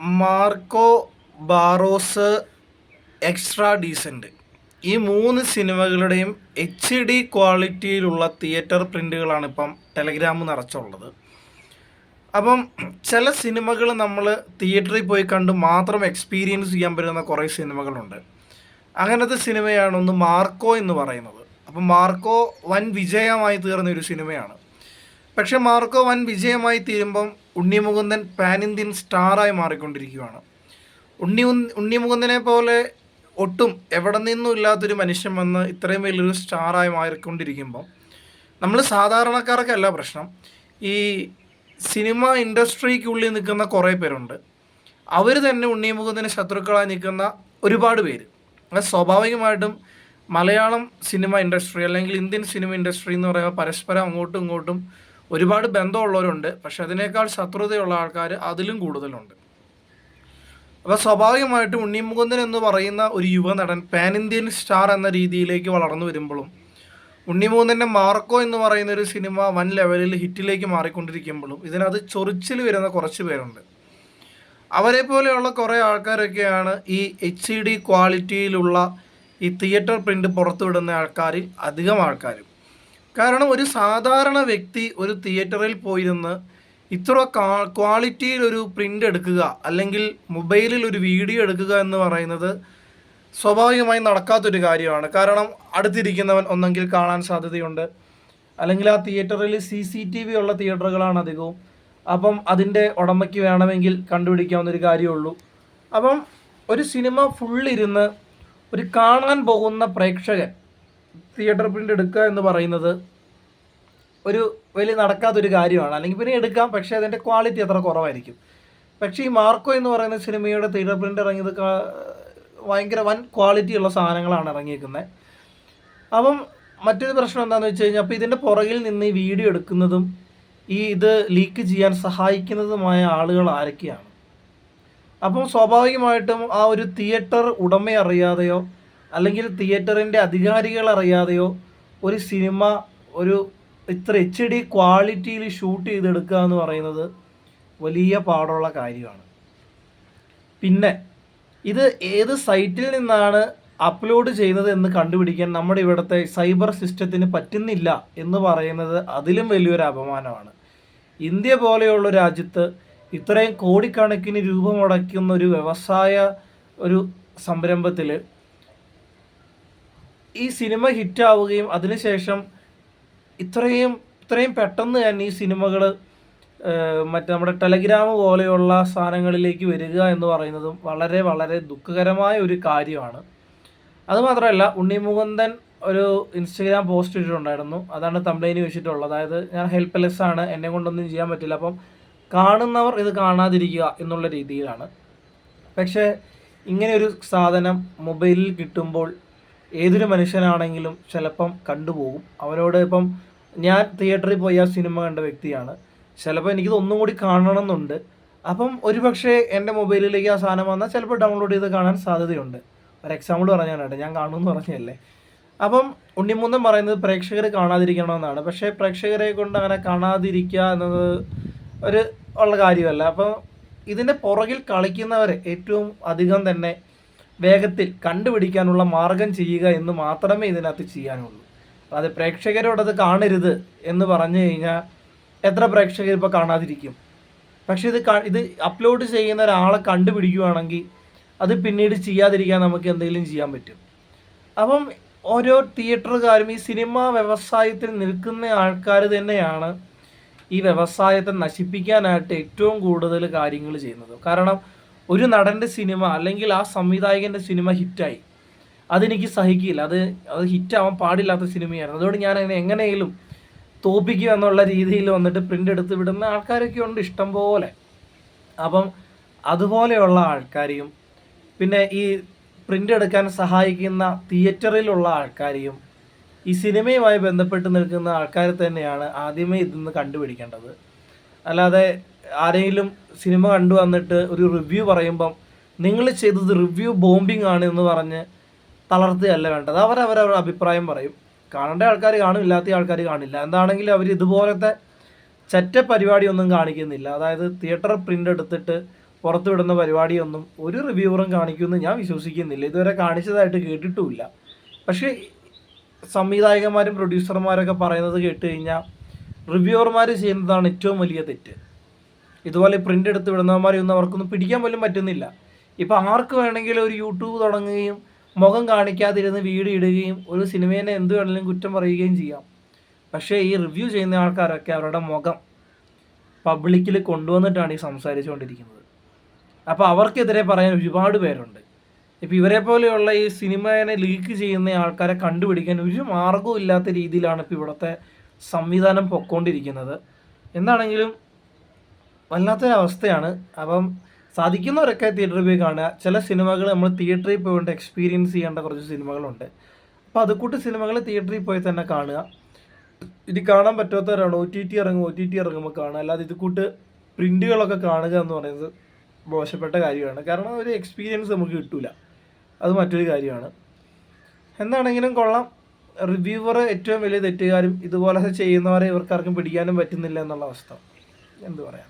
Marco Barroz extra decent. ഈ മൂന്ന് സിനിമകളുടെയും എച്ച് ഡി ക്വാളിറ്റിയിലുള്ള തിയേറ്റർ പ്രിന്റുകളാണ് ഇപ്പം ടെലഗ്രാം നിറച്ചുള്ളത്. അപ്പം ചില സിനിമകൾ നമ്മൾ തിയേറ്ററിൽ പോയി കണ്ട് മാത്രം എക്സ്പീരിയൻസ് ചെയ്യാൻ പറ്റുന്ന കുറേ സിനിമകളുണ്ട്. അങ്ങനത്തെ സിനിമയാണ് ഒന്ന് മാർക്കോ എന്ന് പറയുന്നത്. അപ്പം മാർക്കോ വൻ വിജയമായി തീർന്ന ഒരു സിനിമയാണ്. പക്ഷേ മാർക്കോ വൻ വിജയമായി തീരുമ്പം ഉണ്ണിമുകുന്ദൻ പാൻ ഇന്ത്യൻ സ്റ്റാറായി മാറിക്കൊണ്ടിരിക്കുകയാണ്. ഉണ്ണി ഉണ്ണിമുകുന്ദനെ പോലെ ഒട്ടും എവിടെ നിന്നും ഇല്ലാത്തൊരു മനുഷ്യൻ വന്ന് ഇത്രയും വലിയൊരു സ്റ്റാറായി മാറിക്കൊണ്ടിരിക്കുമ്പോൾ നമ്മൾ സാധാരണക്കാർക്കല്ല പ്രശ്നം. ഈ സിനിമ ഇൻഡസ്ട്രിക്കുള്ളിൽ നിൽക്കുന്ന കുറേ പേരുണ്ട്. അവർ തന്നെ ഉണ്ണിമുകുന്ദന് ശത്രുക്കളായി നിൽക്കുന്ന ഒരുപാട് പേര്. അത് സ്വാഭാവികമായിട്ടും മലയാളം സിനിമ ഇൻഡസ്ട്രി അല്ലെങ്കിൽ ഇന്ത്യൻ സിനിമ ഇൻഡസ്ട്രി എന്ന് പറയുമ്പോൾ പരസ്പരം അങ്ങോട്ടും ഇങ്ങോട്ടും ഒരുപാട് ബന്ധമുള്ളവരുണ്ട് പക്ഷെ അതിനേക്കാൾ ശത്രുതയുള്ള ആൾക്കാർ അതിലും കൂടുതലുണ്ട്. അപ്പോൾ സ്വാഭാവികമായിട്ടും ഉണ്ണിമുകുന്ദൻ എന്ന് പറയുന്ന ഒരു യുവ നടൻ പാൻ ഇന്ത്യൻ സ്റ്റാർ എന്ന രീതിയിലേക്ക് വളർന്നു വരുമ്പോഴും ഉണ്ണിമുകുന്ദന്റെ മാർക്കോ എന്ന് പറയുന്ന ഒരു സിനിമ വൻ ലെവലിൽ ഹിറ്റിലേക്ക് മാറിക്കൊണ്ടിരിക്കുമ്പോഴും ഇതിനകത്ത് ചൊറിച്ചിൽ വരുന്ന കുറച്ച് പേരുണ്ട്. അവരെ പോലെയുള്ള കുറേ ആൾക്കാരൊക്കെയാണ് ഈ എച്ച് ഡി ക്വാളിറ്റിയിലുള്ള ഈ തിയേറ്റർ പ്രിന്റ് പുറത്തുവിടുന്ന ആൾക്കാരിൽ അധികം ആൾക്കാരും. കാരണം ഒരു സാധാരണ വ്യക്തി ഒരു തിയേറ്ററിൽ പോയിരുന്ന് ഇത്ര ക്വാളിറ്റിയിൽ ഒരു പ്രിന്റ് എടുക്കുക അല്ലെങ്കിൽ മൊബൈലിൽ ഒരു വീഡിയോ എടുക്കുക എന്ന് പറയുന്നത് സ്വാഭാവികമായി നടക്കാത്തൊരു കാര്യമാണ്. കാരണം അടുത്തിരിക്കുന്നവൻ ഒന്നെങ്കിൽ കാണാൻ സാധ്യതയുണ്ട്. അല്ലെങ്കിൽ ആ തിയേറ്ററിൽ സി സി ടി വി ഉള്ള തിയേറ്ററുകളാണ് അധികവും. അപ്പം അതിന്റെ ഉടമയ്ക്ക് വേണമെങ്കിൽ കണ്ടുപിടിക്കാവുന്ന ഒരു കാര്യമുള്ളൂ. അപ്പം ഒരു സിനിമ ഫുള്ളിരുന്ന് ഒരു കാണാൻ പോകുന്ന പ്രേക്ഷകൻ തിയേറ്റർ പ്രിന്റ് എടുക്കുക എന്ന് പറയുന്നത് ഒരു വലിയ നടക്കാത്തൊരു കാര്യമാണ്. അല്ലെങ്കിൽ പിന്നെ എടുക്കാം പക്ഷേ അതിന്റെ ക്വാളിറ്റി അത്ര കുറവായിരിക്കും. പക്ഷേ ഈ മാർക്കോ എന്ന് പറയുന്ന സിനിമയുടെ തിയേറ്റർ പ്രിന്റ് ഇറങ്ങിയത് ഭയങ്കര വൻ ക്വാളിറ്റി ഉള്ള സാധനങ്ങളാണ് ഇറങ്ങിയിരിക്കുന്നത് അപ്പം മറ്റൊരു പ്രശ്നം എന്താണെന്ന് വെച്ച് കഴിഞ്ഞാൽ അപ്പോൾ ഇതിന്റെ പുറകിൽ നിന്ന് ഈ വീഡിയോ എടുക്കുന്നതും ഈ ഇത് ലീക്ക് ചെയ്യാൻ സഹായിക്കുന്നതുമായ ആളുകൾ ആരൊക്കെയാണ്? അപ്പം സ്വാഭാവികമായിട്ടും ആ ഒരു തിയേറ്റർ ഉടമ അറിയാതെയോ അല്ലെങ്കിൽ തിയേറ്ററിന്റെ അധികാരികൾ അറിയാതെയോ ഒരു സിനിമ ഒരു ഇത്ര എച്ച് ഡി ക്വാളിറ്റിയിൽ ഷൂട്ട് ചെയ്തെടുക്കുക എന്ന് പറയുന്നത് വലിയ പാടുള്ള കാര്യമാണ്. പിന്നെ ഇത് ഏത് സൈറ്റിൽ നിന്നാണ് അപ്ലോഡ് ചെയ്യുന്നത് എന്ന് കണ്ടുപിടിക്കാൻ നമ്മുടെ ഇവിടുത്തെ സൈബർ സിസ്റ്റത്തിന് പറ്റുന്നില്ല എന്ന് പറയുന്നത് അതിലും വലിയൊരു അപമാനമാണ്. ഇന്ത്യ പോലെയുള്ള രാജ്യത്ത് ഇത്രയും കോടിക്കണക്കിന് രൂപ മുടക്കുന്ന ഒരു വ്യവസായ ഒരു സംരംഭത്തിൽ ഈ സിനിമ ഹിറ്റ് ആവുകയും അതിനുശേഷം ഇത്രയും ഇത്രയും പെട്ടെന്ന് തന്നെ ഈ സിനിമകൾ മറ്റേ നമ്മുടെ ടെലഗ്രാം പോലെയുള്ള സാധനങ്ങളിലേക്ക് വരിക എന്ന് പറയുന്നതും വളരെ വളരെ ദുഃഖകരമായ ഒരു കാര്യമാണ്. അതുമാത്രമല്ല ഉണ്ണി ഉണ്ണിമുകുന്ദൻ ഒരു ഇൻസ്റ്റഗ്രാം പോസ്റ്റ് ഇട്ടിട്ടുണ്ടായിരുന്നു. അതാണ് തമ്പ്ലൈന് വെച്ചിട്ടുള്ളത്. അതായത് ഞാൻ ഹെൽപ്ലെസ് ആണ് എന്നെ കൊണ്ടൊന്നും ചെയ്യാൻ പറ്റില്ല. അപ്പം കാണുന്നവർ ഇത് കാണാതിരിക്കുക എന്നുള്ള രീതിയിലാണ്. പക്ഷേ ഇങ്ങനെ ഒരു സാധനം മൊബൈലിൽ കിട്ടുമ്പോൾ ഏതൊരു മനുഷ്യനാണെങ്കിലും ചിലപ്പം കണ്ടുപോകും. അവനോട് ഇപ്പം ഞാൻ തിയേറ്ററിൽ പോയി ആ സിനിമ കണ്ട വ്യക്തിയാണ്. ചിലപ്പോൾ എനിക്കിത് ഒന്നും കൂടി കാണണം എന്നുണ്ട് അപ്പം ഒരുപക്ഷെ എന്റെ മൊബൈലിലേക്ക് ആ സാധനം വന്നാൽ ചിലപ്പോൾ ഡൗൺലോഡ് ചെയ്ത് കാണാൻ സാധ്യതയുണ്ട്. ഒരു എക്സാമ്പിൾ പറഞ്ഞാണ് ഞാൻ കാണുമെന്ന് പറഞ്ഞല്ലേ? അപ്പം ഉണ്ണിമൂന്നം പറയുന്നത് പ്രേക്ഷകർ കാണാതിരിക്കണമെന്നാണ്. പക്ഷേ പ്രേക്ഷകരെ കൊണ്ട് അങ്ങനെ കാണാതിരിക്കുക എന്നത് ഒരു ഉള്ള കാര്യമല്ല. അപ്പം ഇതിന്റെ പുറകിൽ കളിക്കുന്നവരെ ഏറ്റവും അധികം തന്നെ വേഗത്തിൽ കണ്ടുപിടിക്കാനുള്ള മാർഗം ചെയ്യുക എന്ന് മാത്രമേ ഇതിനകത്ത് ചെയ്യാനുള്ളൂ. അത് പ്രേക്ഷകരോട് അത് കാണരുത് എന്ന് പറഞ്ഞു കഴിഞ്ഞാൽ എത്ര പ്രേക്ഷകർ ഇപ്പോൾ കാണാതിരിക്കും? പക്ഷേ ഇത് ഇത് അപ്ലോഡ് ചെയ്യുന്ന ഒരാളെ കണ്ടുപിടിക്കുകയാണെങ്കിൽ അത് പിന്നീട് ചെയ്യാതിരിക്കാൻ നമുക്ക് എന്തെങ്കിലും ചെയ്യാൻ പറ്റും. അപ്പം ഓരോ തിയേറ്ററുകാരും ഈ സിനിമ വ്യവസായത്തിൽ നിൽക്കുന്ന ആൾക്കാർ തന്നെയാണ് ഈ വ്യവസായത്തെ നശിപ്പിക്കാനായിട്ട് ഏറ്റവും കൂടുതൽ കാര്യങ്ങൾ ചെയ്യുന്നത്. കാരണം ഒരു നടന്റെ സിനിമ അല്ലെങ്കിൽ ആ സംവിധായകന്റെ സിനിമ ഹിറ്റായി. അതെനിക്ക് സഹിക്കില്ല. അത് അത് ഹിറ്റാവാൻ പാടില്ലാത്ത സിനിമയായിരുന്നു. അതുകൊണ്ട് ഞാൻ അതിനെ എങ്ങനെയെങ്കിലും തോപ്പിക്കുക എന്നുള്ള രീതിയിൽ വന്നിട്ട് പ്രിന്റ് എടുത്ത് വിടുന്ന ആൾക്കാരൊക്കെ ഉണ്ട് ഇഷ്ടം പോലെ. അപ്പം അതുപോലെയുള്ള ആൾക്കാരെയും പിന്നെ ഈ പ്രിന്റ് എടുക്കാൻ സഹായിക്കുന്ന തിയേറ്ററിലുള്ള ആൾക്കാരെയും ഈ സിനിമയുമായി ബന്ധപ്പെട്ട് നിൽക്കുന്ന ആൾക്കാരെ തന്നെയാണ് ആദ്യമേ ഇതിൽ നിന്ന് കണ്ടുപിടിക്കേണ്ടത്. അല്ലാതെ ആരെങ്കിലും സിനിമ കണ്ടു വന്നിട്ട് ഒരു റിവ്യൂ പറയുമ്പം നിങ്ങൾ ചെയ്തത് റിവ്യൂ ബോംബിംഗ് ആണ് എന്ന് പറഞ്ഞ് തളർത്തുകയല്ല വേണ്ടത്. അവരവരവരുടെ അഭിപ്രായം പറയും. കാണേണ്ട ആൾക്കാർ കാണും ഇല്ലാത്ത ആൾക്കാർ കാണില്ല. എന്താണെങ്കിലും അവർ ഇതുപോലത്തെ ചറ്റ പരിപാടിയൊന്നും കാണിക്കുന്നില്ല. അതായത് തിയേറ്റർ പ്രിന്റ് എടുത്തിട്ട് പുറത്തുവിടുന്ന പരിപാടിയൊന്നും ഒരു റിവ്യൂവറും കാണിക്കുമെന്ന് ഞാൻ വിശ്വസിക്കുന്നില്ല. ഇതുവരെ കാണിച്ചതായിട്ട് കേട്ടിട്ടുമില്ല. പക്ഷേ സംവിധായകന്മാരും പ്രൊഡ്യൂസർമാരൊക്കെ പറയുന്നത് കേട്ട് കഴിഞ്ഞാൽ റിവ്യൂവർമാർ ചെയ്യുന്നതാണ് ഏറ്റവും വലിയ തെറ്റ്. ഇതുപോലെ പ്രിന്റ് എടുത്ത് വിടുന്നവന്മാരെ ഒന്നും അവർക്കൊന്നും പിടിക്കാൻ പോലും പറ്റുന്നില്ല. ഇപ്പം ആർക്ക് വേണമെങ്കിലും ഒരു യൂട്യൂബ് തുടങ്ങുകയും മുഖം കാണിക്കാതിരുന്ന് വീട് ഇടുകയും ഒരു സിനിമേനെ എന്ത് വേണമെങ്കിലും കുറ്റം പറയുകയും ചെയ്യാം. പക്ഷേ ഈ റിവ്യൂ ചെയ്യുന്ന ആൾക്കാരൊക്കെ അവരുടെ മുഖം പബ്ലിക്കിൽ കൊണ്ടുവന്നിട്ടാണ് ഈ സംസാരിച്ചുകൊണ്ടിരിക്കുന്നത്. അപ്പോൾ അവർക്കെതിരെ പറയാൻ ഒരുപാട് പേരുണ്ട്. ഇപ്പോൾ ഇവരെ പോലെയുള്ള ഈ സിനിമേനെ ലീക്ക് ചെയ്യുന്ന ആൾക്കാരെ കണ്ടുപിടിക്കാൻ ഒരു മാർഗവും ഇല്ലാത്ത രീതിയിലാണ് ഇപ്പോൾ ഇവിടുത്തെ സംവിധാനം പൊക്കോണ്ടിരിക്കുന്നത്. എന്താണെങ്കിലും വല്ലാത്തൊരവസ്ഥയാണ്. അപ്പം സാധിക്കുന്നവരൊക്കെ തിയേറ്ററിൽ പോയി കാണുക. ചില സിനിമകൾ നമ്മൾ തിയേറ്ററിൽ പോയിട്ട് എക്സ്പീരിയൻസ് ചെയ്യേണ്ട കുറച്ച് സിനിമകളുണ്ട്. അപ്പോൾ അതുകൂട്ട് സിനിമകൾ തിയേറ്ററിൽ പോയി തന്നെ കാണുക. ഇത് കാണാൻ പറ്റാത്തവരാണ് ഒ ടി ടി ഇറങ്ങും ഒ ടി ടി ഇറങ്ങുമ്പോൾ കാണുക. അല്ലാതെ ഇത് കൂട്ട് പ്രിന്റുകളൊക്കെ കാണുക എന്ന് പറയുന്നത് മോശപ്പെട്ട കാര്യമാണ്. കാരണം ഒരു എക്സ്പീരിയൻസ് നമുക്ക് കിട്ടില്ല അത് മറ്റൊരു കാര്യമാണ്. എന്താണെങ്കിലും കൊള്ളാം. റിവ്യൂവർ ഏറ്റവും വലിയ തെറ്റുകാരും ഇതുപോലെ ചെയ്യുന്നവരെ ഇവർക്കാർക്കും പിടിക്കാനും പറ്റുന്നില്ല എന്നുള്ള അവസ്ഥ. എന്ത് പറയാൻ